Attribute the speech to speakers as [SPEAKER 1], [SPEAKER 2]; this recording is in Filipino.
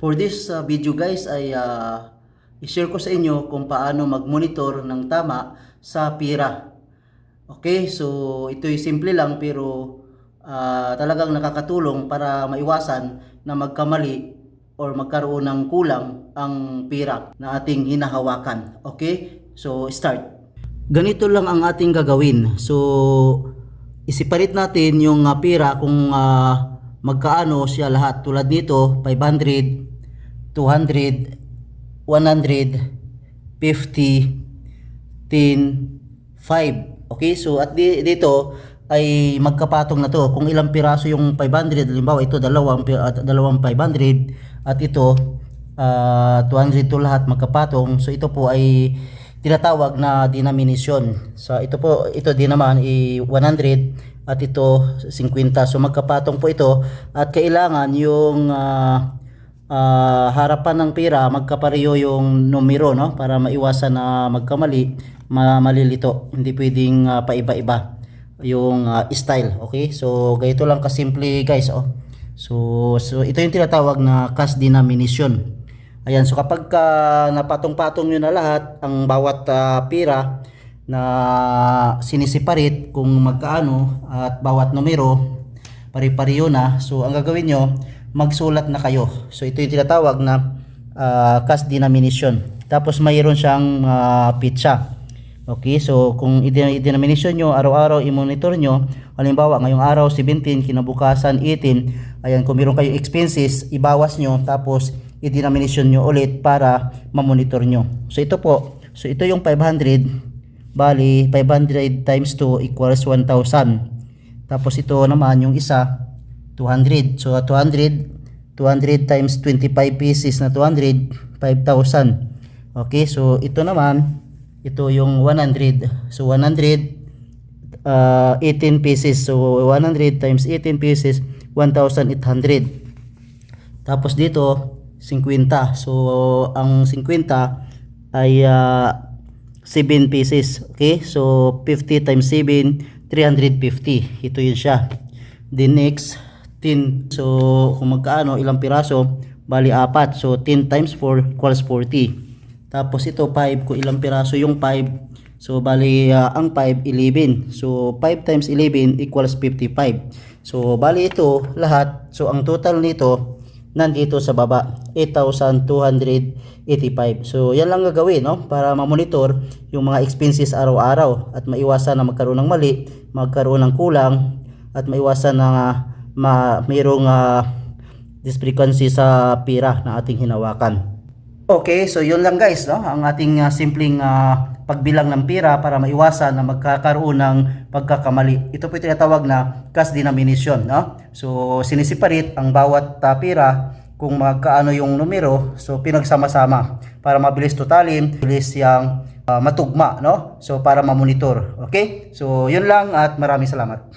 [SPEAKER 1] For this uh, video guys ay uh, i-share ko sa inyo kung paano mag-monitor ng tama sa pira. Okay, so ito'y simple lang pero uh, talagang nakakatulong para maiwasan na magkamali or magkaroon ng kulang ang pira na ating hinahawakan. Okay, so start. Ganito lang ang ating gagawin. So, isiparit natin yung uh, pira kung uh, magkaano siya lahat. Tulad nito, 500, 200, 100, 50, 10, 5. Okay, so at di, dito ay magkapatong na to. Kung ilang piraso yung 500, halimbawa ito dalawang, at dalawang 500 at ito ah, 200 to lahat magkapatong. So ito po ay tinatawag na denomination. So ito po, ito din naman i 100 at ito 50. So magkapatong po ito at kailangan yung ah, ah, harapan ng pira magkapareho yung numero no para maiwasan na magkamali, ma- malilito. Hindi pwedeng ah, paiba-iba yung ah, style, okay? So ganito lang kasimple guys, oh. So so ito yung tinatawag na cash denomination. Ayan, so kapag ka napatong-patong nyo na lahat, ang bawat ah, pira na sinisiparit kung magkaano at bawat numero, pari-pariyo na. So ang gagawin nyo, magsulat na kayo. So ito yung tinatawag na ah, cash denomination. Tapos mayroon siyang ah, pitsa. Okay, so kung i-denomination nyo, araw-araw i-monitor nyo, halimbawa ngayong araw 17, kinabukasan 18, ayan, kung meron kayong expenses, ibawas nyo, tapos i-denomination nyo ulit para ma-monitor nyo. So ito po, so ito yung 500, bali 500 times 2 equals 1,000. Tapos ito naman yung isa, 200. So 200, 200 times 25 pieces na 200, 5,000. Okay, so ito naman, ito yung 100. So 100, uh, 18 pieces. So 100 times 18 pieces, 1,800. Tapos dito, 50. So ang 50 ay uh, 7 pieces. Okay? So 50 times 7, 350. Ito yun siya. The next 10. So kung magkaano, ilang piraso, bali 4. So 10 times 4 equals 40. Tapos ito 5 kung ilang piraso yung 5. So bali ah, ang 5 11. So 5 times 11 equals 55. So bali ito lahat. So ang total nito nandito sa baba 8,285. So yan lang gagawin no para ma-monitor yung mga expenses araw-araw at maiwasan na magkaroon ng mali, magkaroon ng kulang at maiwasan na ah, ma mayroong ah, discrepancy sa pira na ating hinawakan. Okay, so yun lang guys, no? Ang ating ah, simpleng ah, pagbilang ng pira para maiwasan na magkakaroon ng pagkakamali. Ito po yung tinatawag na cash denomination, no? So sinisiparit ang bawat ah, pira kung magkaano yung numero, so pinagsama-sama para mabilis totalin, bilis yang ah, matugma, no? So para ma-monitor. Okay? So yun lang at maraming salamat.